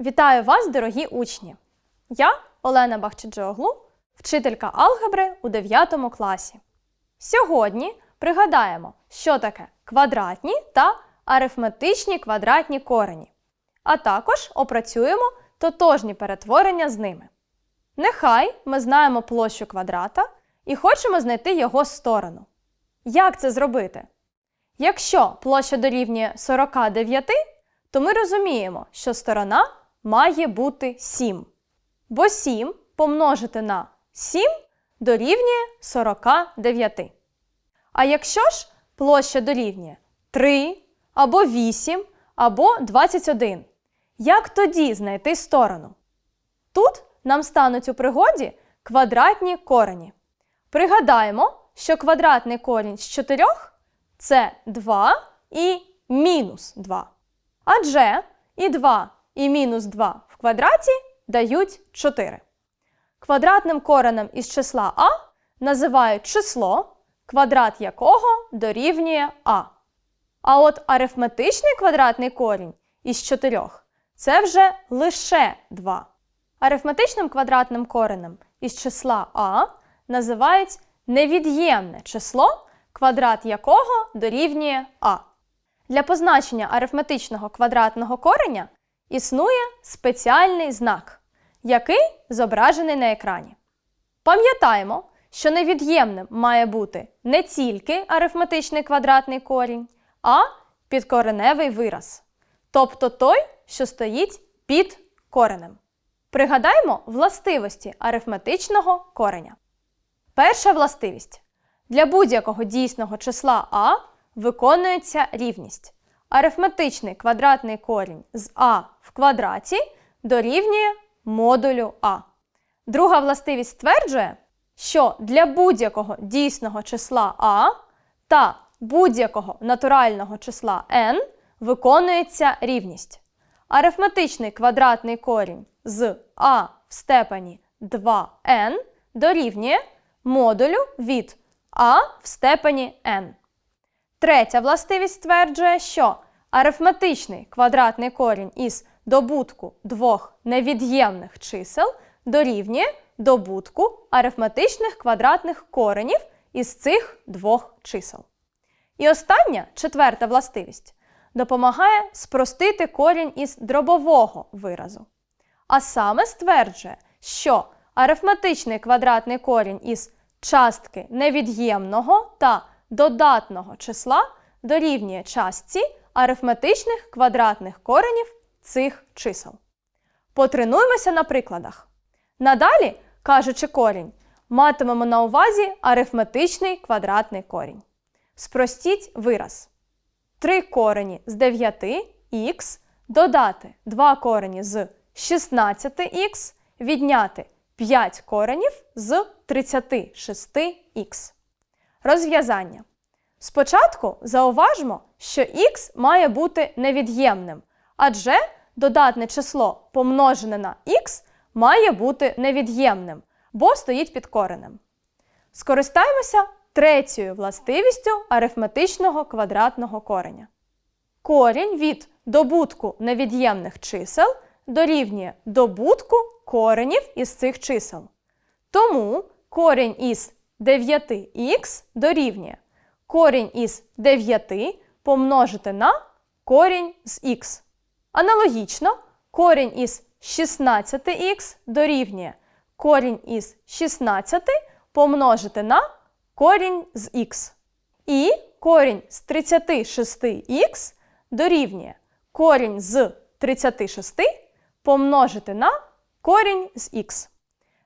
Вітаю вас, дорогі учні! Я Олена Бахчеджоглу, вчителька алгебри у 9 класі. Сьогодні пригадаємо, що таке квадратні та арифметичні квадратні корені, а також опрацюємо тотожні перетворення з ними. Нехай ми знаємо площу квадрата і хочемо знайти його сторону. Як це зробити? Якщо площа дорівнює 49, то ми розуміємо, що сторона має бути 7. Бо 7 помножити на 7 дорівнює 49. А якщо ж площа дорівнює 3 або 8 або 21, як тоді знайти сторону? Тут нам стануть у пригоді квадратні корені. Пригадаємо, що квадратний корінь з 4 це 2 і мінус 2. Адже і 2 і мінус 2 в квадраті дають 4. Квадратним коренем із числа а називають число, квадрат якого дорівнює а. А от арифметичний квадратний корінь із 4 це вже лише 2. Арифметичним квадратним коренем із числа а називають невід'ємне число, квадрат якого дорівнює а. Для позначення арифметичного квадратного кореня існує спеціальний знак, який зображений на екрані. Пам'ятаємо, що невід'ємним має бути не тільки арифметичний квадратний корінь, а підкореневий вираз, тобто той, що стоїть під коренем. Пригадаймо властивості арифметичного кореня. Перша властивість. Для будь-якого дійсного числа а виконується рівність. Арифметичний квадратний корінь з а в квадраті дорівнює модулю а. Друга властивість стверджує, що для будь-якого дійсного числа а та будь-якого натурального числа n виконується рівність. Арифметичний квадратний корінь з а в степені 2n дорівнює модулю від а в степені n. Третя властивість стверджує, що арифметичний квадратний корінь із добутку двох невід'ємних чисел дорівнює добутку арифметичних квадратних коренів із цих двох чисел. І остання четверта властивість допомагає спростити корінь із дробового виразу. А саме стверджує, що арифметичний квадратний корінь із частки невід'ємного та додатного числа дорівнює частці арифметичних квадратних коренів цих чисел. Потренуємося на прикладах. Надалі, кажучи корінь, матимемо на увазі арифметичний квадратний корінь. Спростіть вираз. 3 корені з 9х додати 2 корені з 16х відняти 5 коренів з 36х. Розв'язання. Спочатку зауважмо, що х має бути невід'ємним, адже додатне число помножене на х має бути невід'ємним, бо стоїть під коренем. Скористаємося третьою властивістю арифметичного квадратного кореня. Корінь від добутку невід'ємних чисел дорівнює добутку коренів із цих чисел. Тому корінь із 9х дорівнює корінь із 9 помножити на корінь з х. Аналогічно, корінь із 16х дорівнює корінь із 16 помножити на корінь з х. І корінь з 36х дорівнює корінь з 36 помножити на корінь з х.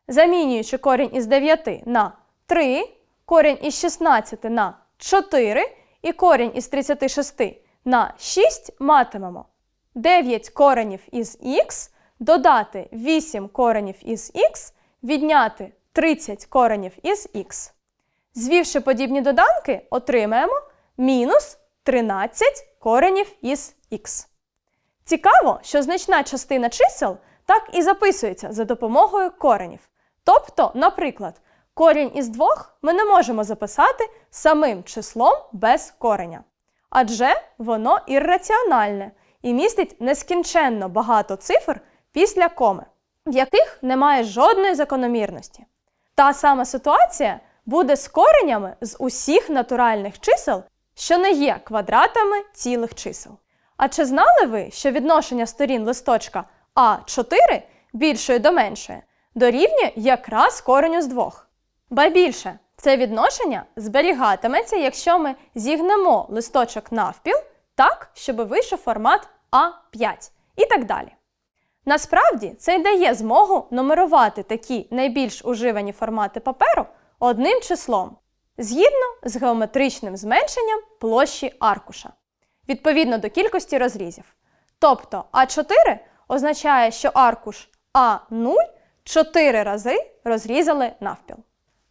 Замінюючи корінь із 9 на 3, корінь із 16 на 4 і корінь із 36 на 6 матимемо 9 коренів із х, додати 8 коренів із х, відняти 30 коренів із х. Звівши подібні доданки, отримаємо мінус 13 коренів із х. Цікаво, що значна частина чисел так і записується за допомогою коренів. Тобто, наприклад, корінь із двох ми не можемо записати самим числом без кореня. Адже воно ірраціональне і містить нескінченно багато цифр після коми, в яких немає жодної закономірності. Та сама ситуація буде з коренями з усіх натуральних чисел, що не є квадратами цілих чисел. А чи знали ви, що відношення сторін листочка А4 більшої до меншої дорівнює якраз кореню з двох? Ба більше, це відношення зберігатиметься, якщо ми зігнемо листочок навпіл так, щоб вийшов формат А5 і так далі. Насправді це й дає змогу нумерувати такі найбільш уживані формати паперу одним числом, згідно з геометричним зменшенням площі аркуша, відповідно до кількості розрізів. Тобто А4 означає, що аркуш А0 4 рази розрізали навпіл.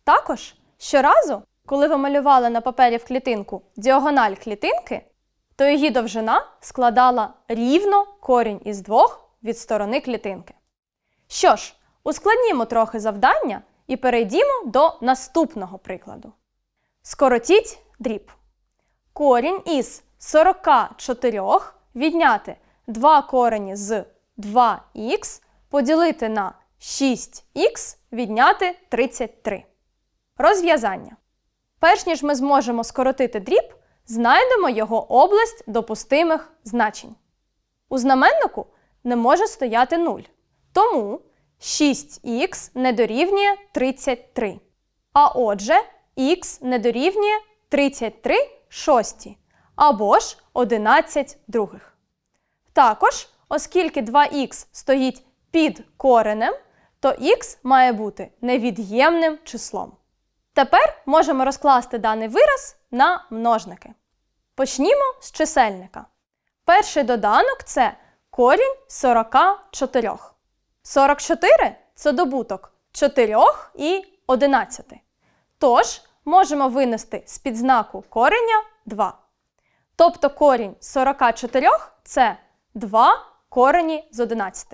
Також щоразу, коли ви малювали на папері в клітинку діагональ клітинки, то її довжина складала рівно корінь із двох від сторони клітинки. Що ж, ускладнімо трохи завдання і перейдімо до наступного прикладу. Скоротіть дріб. Корінь із 44 відняти 2 корені з 2х поділити на 6х відняти 33. Розв'язання. Перш ніж ми зможемо скоротити дріб, знайдемо його область допустимих значень. У знаменнику не може стояти 0. Тому 6х не дорівнює 33. А отже, х не дорівнює 33 шості або ж 11 других. Також, оскільки 2х стоїть під коренем, то х має бути невід'ємним числом. Тепер можемо розкласти даний вираз на множники. Почнімо з чисельника. Перший доданок це корінь 44. 44 це добуток 4 і 11. Тож можемо винести з під знаку кореня 2. Тобто корінь 44 це 2 корені з 11.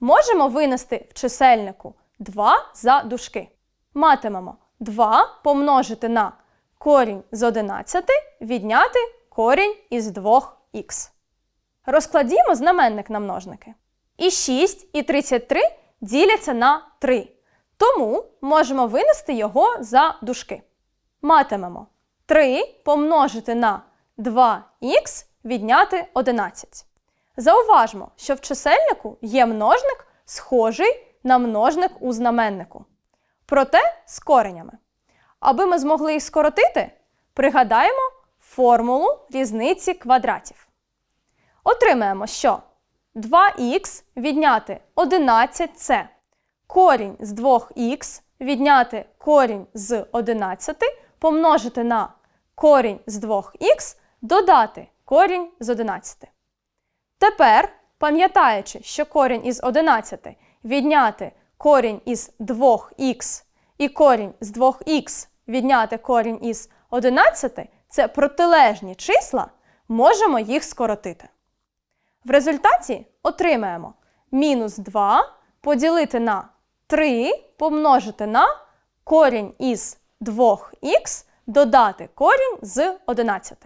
Можемо винести в чисельнику 2 за дужки. Матимемо 2 помножити на корінь з 11 відняти корінь із 2х. Розкладімо знаменник на множники. І 6 і 33 діляться на 3. Тому можемо винести його за дужки. Матимемо 3 помножити на 2х відняти 11. Зауважмо, що в чисельнику є множник, схожий на множник у знаменнику. Проте з коренями. Аби ми змогли їх скоротити, пригадаємо формулу різниці квадратів. Отримаємо, що 2х відняти 11 це корінь з 2х відняти корінь з 11 помножити на корінь з 2х додати корінь з 11. Тепер, пам'ятаючи, що корінь із 11 відняти корінь із 2х і корінь з 2х відняти корінь із 11 це протилежні числа, можемо їх скоротити. В результаті отримаємо мінус 2 поділити на 3 помножити на корінь із 2х додати корінь з 11.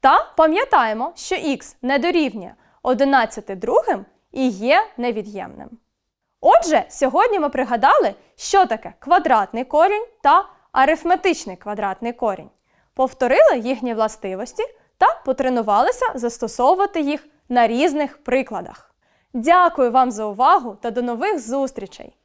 Та пам'ятаємо, що х не дорівнює 11 другим і є невід'ємним. Отже, сьогодні ми пригадали, що таке квадратний корінь та арифметичний квадратний корінь, повторили їхні властивості та потренувалися застосовувати їх на різних прикладах. Дякую вам за увагу та до нових зустрічей!